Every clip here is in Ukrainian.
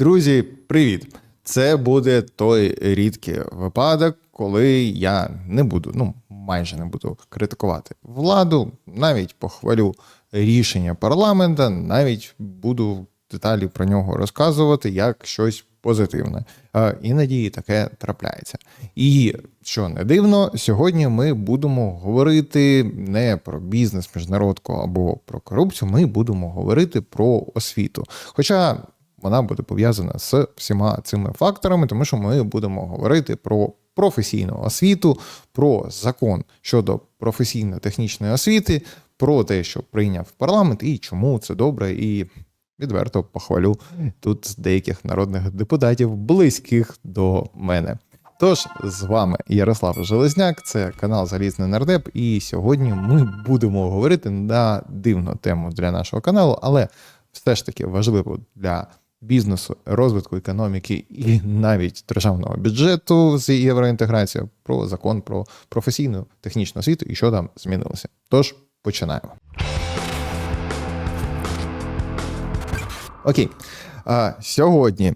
Друзі, привіт! Це буде той рідкий випадок, коли я не буду, ну майже не буду критикувати владу, навіть похвалю рішення парламента, навіть буду деталі про нього розказувати як щось позитивне. Е, Іноді таке трапляється. І що не дивно, сьогодні ми будемо говорити не про бізнес, міжнародку або про корупцію. Ми будемо говорити про освіту. Хоча вона буде пов'язана з всіма цими факторами, тому що ми будемо говорити про професійну освіту, про закон щодо професійно-технічної освіти, про те, що прийняв парламент, і чому це добре, і відверто похвалю тут деяких народних депутатів, близьких до мене. Тож з вами Ярослав Железняк, це канал Залізний Нардеп, і сьогодні ми будемо говорити на дивну тему для нашого каналу, але все ж таки важливо для бізнесу, розвитку економіки і навіть державного бюджету з євроінтеграцією про закон про професійну технічну освіту і що там змінилося. Тож починаємо. Окей. А, сьогодні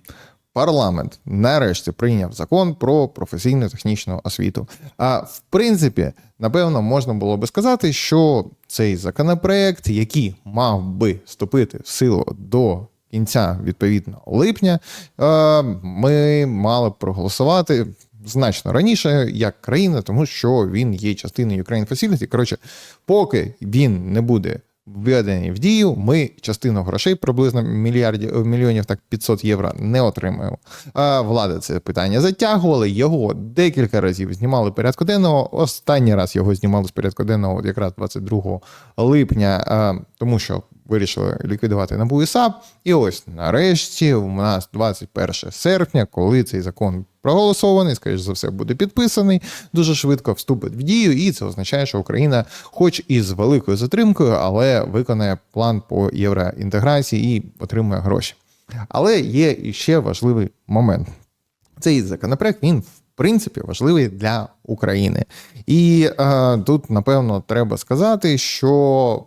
парламент нарешті прийняв закон про професійну технічну освіту. А в принципі, напевно, можна було би сказати, що цей законопроект, який мав би вступити в силу до кінця відповідно липня, е, ми мали проголосувати. Значно раніше як країна, тому що він є частиною Ukraine Facility. Коротше, поки він не буде введений в дію, ми частину грошей, приблизно мільярдів мільйонів, так 500 євро, не отримаємо. А влада це питання затягували. Його декілька разів знімали порядку денного. Останній раз його знімали з порядку денного, якраз 22 липня, а, тому що вирішили ліквідувати НАБУ і САП. І ось нарешті у нас 21 серпня, коли цей закон проголосований, скоріш за все, буде підписаний, дуже швидко вступить в дію, і це означає, що Україна, хоч і з великою затримкою, але виконає план по євроінтеграції і отримує гроші. Але є ще важливий момент. Цей законопроект він в принципі важливий для України. І е, тут, напевно, треба сказати, що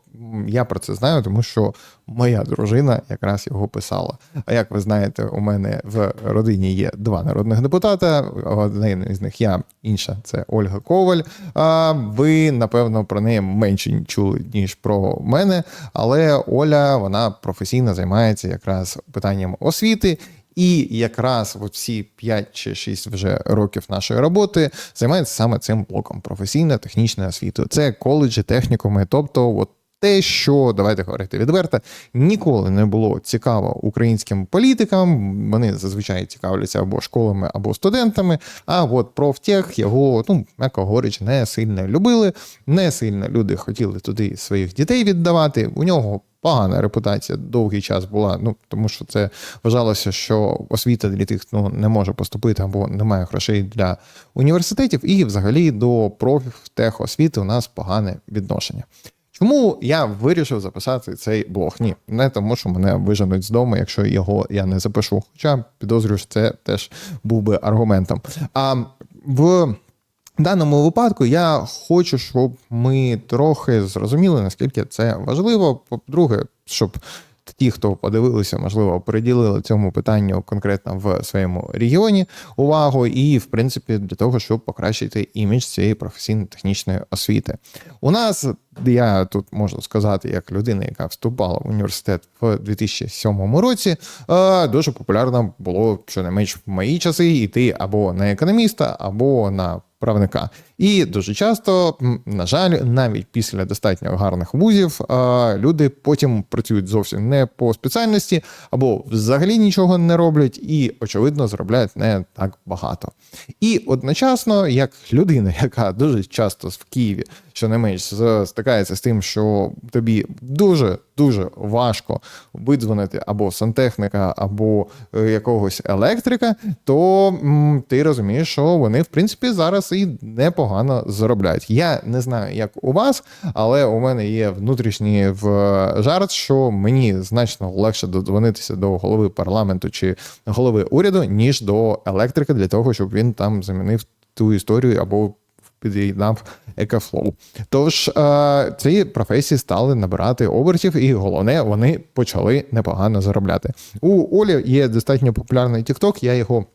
я про це знаю, тому що моя дружина якраз його писала. А як ви знаєте, у мене в родині є два народних депутата. Один із них я, інша це Ольга Коваль. А ви, напевно, про неї менше чули, ніж про мене. Але Оля вона професійно займається якраз питанням освіти. І якраз от всі 5 чи 6 вже років нашої роботи займається саме цим блоком професійна технічна освіта. Це коледжі, технікуми, тобто, от те, що давайте говорити відверто, ніколи не було цікаво українським політикам. Вони зазвичай цікавляться або школами, або студентами. А от профтех його, ну м'яко говорячи, не сильно любили, не сильно люди хотіли туди своїх дітей віддавати. У нього. Погана репутація довгий час була, ну тому що це вважалося, що освіта для тих ну, не може поступити або немає грошей для університетів, і взагалі до профтехосвіти у нас погане відношення. Чому я вирішив записати цей блог? Ні, не тому, що мене виженуть з дому, якщо його я не запишу. Хоча підозрюю, що це теж був би аргументом. А в даному випадку я хочу, щоб ми трохи зрозуміли, наскільки це важливо. По-друге, щоб ті, хто подивилися, можливо, приділили цьому питанню конкретно в своєму регіоні увагу, і в принципі для того, щоб покращити імідж цієї професійно-технічної освіти. У нас я тут можу сказати, як людина, яка вступала в університет в 2007 році, дуже популярно було щонайменш в мої часи йти або на економіста, або на правника. І дуже часто, на жаль, навіть після достатньо гарних вузів, люди потім працюють зовсім не по спеціальності, або взагалі нічого не роблять, і, очевидно, заробляють не так багато. І одночасно, як людина, яка дуже часто в Києві, що не менш, стикається з тим, що тобі дуже дуже важко видзвонити або сантехніка, або е, якогось електрика, то ти розумієш, що вони в принципі зараз і непогано заробляють. Я не знаю, як у вас, але у мене є внутрішній в жарт, що мені значно легше додзвонитися до голови парламенту чи голови уряду, ніж до електрика, для того, щоб він там замінив ту історію або під'єднав Екафлоу. Тож е, ці професії стали набирати обертів, і головне, вони почали непогано заробляти. У Олі є достатньо популярний TikTok, я його.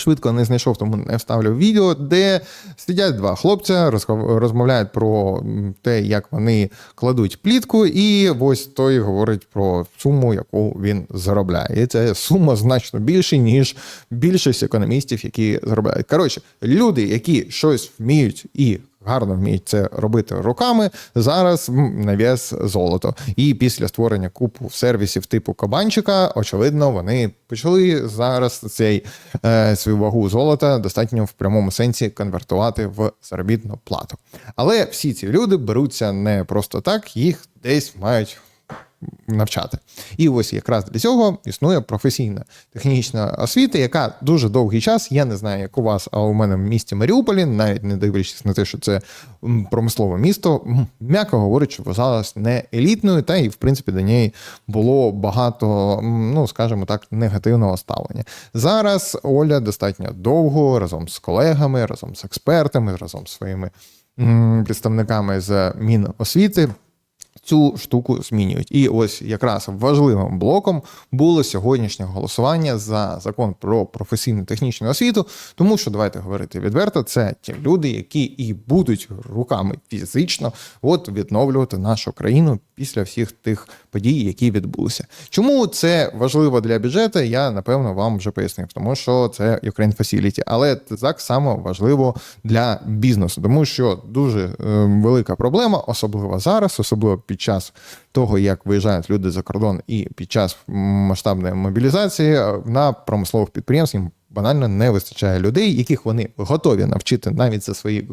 Швидко не знайшов, тому не вставлю відео, де сидять два хлопця, розмовляють про те, як вони кладуть плітку, і ось той говорить про суму, яку він заробляє. І це сума значно більше, ніж більшість економістів, які заробляють. Коротше, люди, які щось вміють і гарно вміють це робити руками, зараз навіс золото. І після створення купу сервісів типу кабанчика, очевидно, вони почали зараз цей е, свою вагу золота достатньо в прямому сенсі конвертувати в заробітну плату. Але всі ці люди беруться не просто так, їх десь мають навчати. І ось якраз для цього існує професійна технічна освіта, яка дуже довгий час, я не знаю, як у вас, а у мене в місті Маріуполі, навіть не дивлячись на те, що це промислове місто, м'яко говорить, що вважалась не елітною, та і в принципі до неї було багато, ну скажімо так, негативного ставлення. Зараз Оля достатньо довго разом з колегами, разом з експертами, разом з своїми представниками з Міносвіти цю штуку змінюють. І ось якраз важливим блоком було сьогоднішнє голосування за закон про професійну технічну освіту, тому що давайте говорити відверто, це ті люди, які і будуть руками фізично от відновлювати нашу країну після всіх тих подій, які відбулися. Чому це важливо для бюджету? Я напевно вам вже пояснив, тому що це Ukraine Facility, але так само важливо для бізнесу, тому що дуже е, велика проблема, особливо зараз, особливо під час того, як виїжджають люди за кордон, і під час масштабної мобілізації е, на промислових підприємств їм банально не вистачає людей, яких вони готові навчити навіть за свої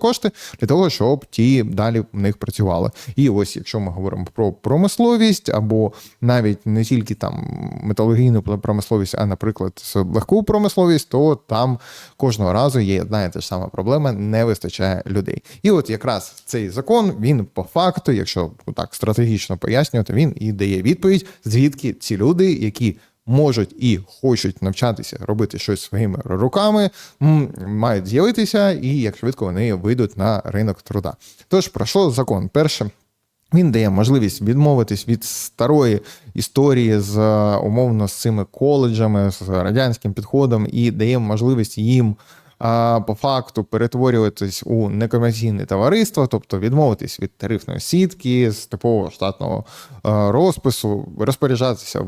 кошти для того, щоб ті далі в них працювали. І ось, якщо ми говоримо про промисловість, або навіть не тільки там металургійну промисловість, а наприклад, легку промисловість, то там кожного разу є одна і та ж сама проблема: не вистачає людей. І от якраз цей закон він по факту, якщо так стратегічно пояснювати, він і дає відповідь, звідки ці люди, які можуть і хочуть навчатися робити щось своїми руками, мають з'явитися, і як швидко вони вийдуть на ринок труда. Тож про що закон? Перше. Він дає можливість відмовитись від старої історії з е, умовно з цими коледжами, з радянським підходом, і дає можливість їм по факту перетворюватись у некомерційне товариство, тобто відмовитись від тарифної сітки, з типового штатного розпису, розпоряджатися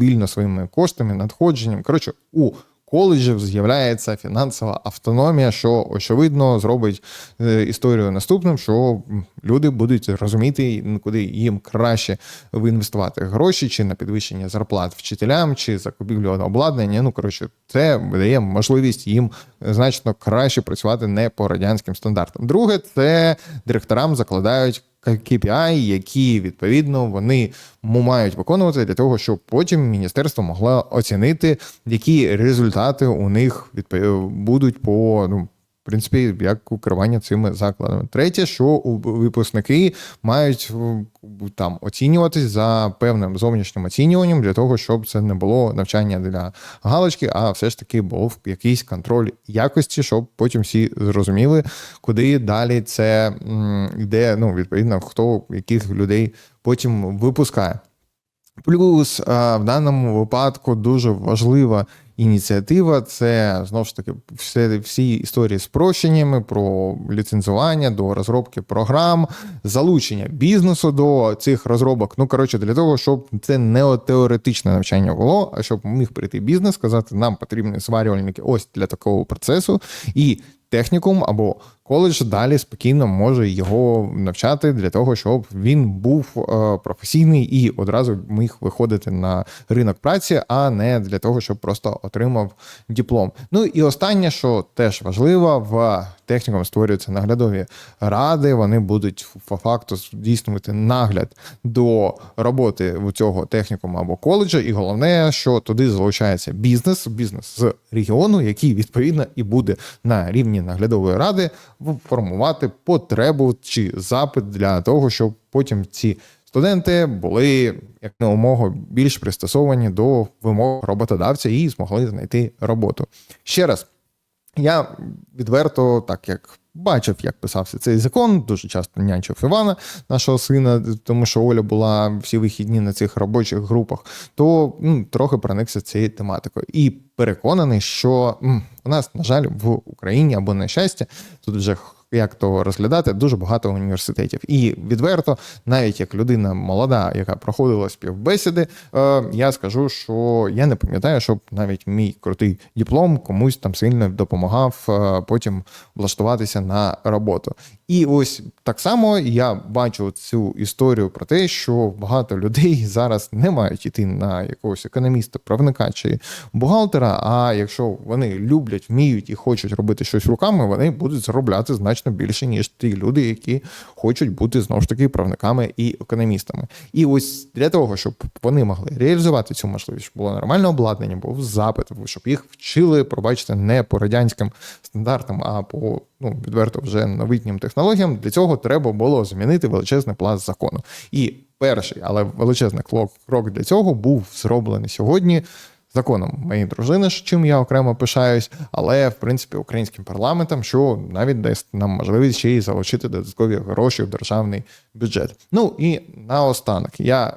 вільно своїми коштами, надходженням. Коротше, у коледжів з'являється фінансова автономія, що очевидно зробить е, історію наступним, що люди будуть розуміти, куди їм краще інвестувати гроші, чи на підвищення зарплат вчителям, чи закупівлю обладнання. Ну коротше, це дає можливість їм значно краще працювати не по радянським стандартам. Друге, це директорам закладають. KPI, які відповідно вони мають виконувати для того, щоб потім міністерство могло оцінити, які результати у них відпо- будуть по ну. В принципі, як керування цими закладами. Третє, що випускники мають там оцінюватись за певним зовнішнім оцінюванням для того, щоб це не було навчання для галочки, а все ж таки був якийсь контроль якості, щоб потім всі зрозуміли, куди далі це йде. Ну, відповідно, хто яких людей потім випускає. Плюс а, в даному випадку дуже важлива ініціатива це знову ж таки все, всі історії з прощеннями про ліцензування до розробки програм, залучення бізнесу до цих розробок. Ну коротше, для того, щоб це не теоретичне навчання було, а щоб міг прийти бізнес, сказати, нам потрібні зварювальники ось для такого процесу, і технікум або коледж далі спокійно може його навчати для того, щоб він був е, професійний і одразу міг виходити на ринок праці, а не для того, щоб просто отримав диплом. Ну і останнє, що теж важливо, в технікум створюються наглядові ради. Вони будуть по факту здійснювати нагляд до роботи у цього технікуму або коледжа. І головне, що туди залучається бізнес, бізнес з регіону, який відповідно і буде на рівні наглядової ради формувати потребу чи запит для того, щоб потім ці студенти були як на умогу більш пристосовані до вимог роботодавця і змогли знайти роботу. Ще раз. Я відверто, так як бачив, як писався цей закон. Дуже часто нянчив Івана, нашого сина, тому що Оля була всі вихідні на цих робочих групах, то ну, трохи проникся цією тематикою. І переконаний, що у нас, на жаль, в Україні або на щастя, тут вже як то розглядати, дуже багато університетів. І відверто, навіть як людина молода, яка проходила співбесіди, е, я скажу, що я не пам'ятаю, щоб навіть мій крутий диплом комусь там сильно допомагав е, потім влаштуватися на роботу. І ось так само я бачу цю історію про те, що багато людей зараз не мають іти на якогось економіста, правника чи бухгалтера. А якщо вони люблять, вміють і хочуть робити щось руками, вони будуть заробляти значно більше, ніж ті люди, які хочуть бути знову ж таки правниками і економістами. І ось для того, щоб вони могли реалізувати цю можливість, щоб було нормальне обладнання, був запит, щоб їх вчили, пробачте, не по радянським стандартам, а по ну відверто вже новітнім технологіям. Для цього треба було змінити величезний пласт закону. І перший, але величезний крок для цього був зроблений сьогодні. Законом моєї дружини, чим я окремо пишаюсь, але в принципі українським парламентом, що навіть дасть нам можливість ще й залучити додаткові гроші в державний бюджет. Ну і наостанок я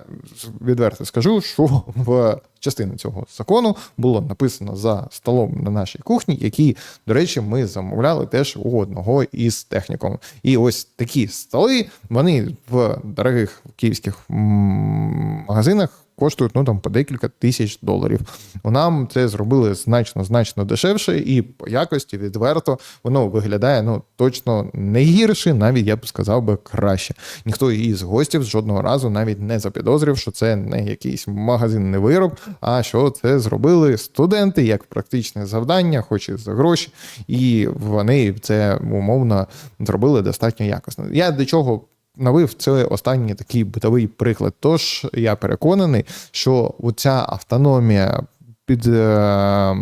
відверто скажу, що в частину цього закону було написано за столом на нашій кухні, який, до речі, ми замовляли теж у одного із технікум. І ось такі столи вони в дорогих київських магазинах коштують ну там по декілька тисяч доларів. Нам це зробили значно значно дешевше, і по якості відверто воно виглядає ну точно не гірше, навіть я б сказав би краще. Ніхто із гостів жодного разу навіть не запідозрив, що це не якийсь магазинний вироб, а що це зробили студенти як практичне завдання, хоч і за гроші, і вони це умовно зробили достатньо якісно. Я до чого навив це останній такий битовий приклад. Тож я переконаний, що оця автономія під е,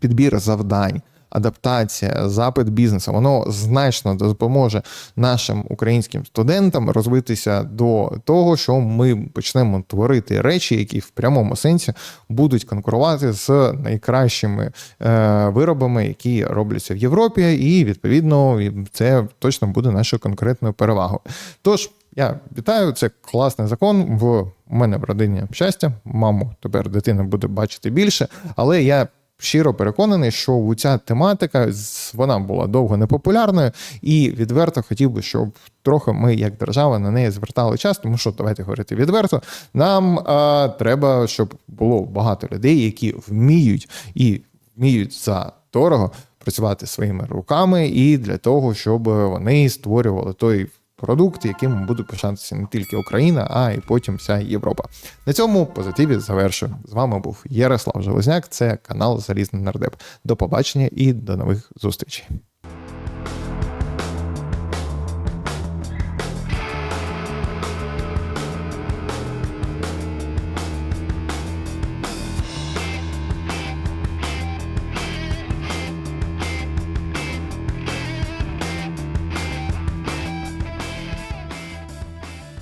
підбір завдань. Адаптація, запит бізнесу, воно значно допоможе нашим українським студентам розвитися до того, що ми почнемо творити речі, які в прямому сенсі будуть конкурувати з найкращими е, виробами, які робляться в Європі, і відповідно це точно буде нашою конкретною перевагою. Тож я вітаю, це класний закон. В мене в родині щастя. Маму тепер дитина буде бачити більше, але я. Щиро переконаний, що ця тематика вона була довго непопулярною, і відверто хотів би, щоб трохи ми, як держава, на неї звертали час. Тому що давайте говорити відверто. Нам а, треба, щоб було багато людей, які вміють і вміють за дорого працювати своїми руками, і для того, щоб вони створювали той продукт, яким буде пишатися не тільки Україна, а й потім вся Європа. На цьому позитиві завершую. З вами був Ярослав Железняк. Це канал Залізний Нардеп. До побачення і до нових зустрічей.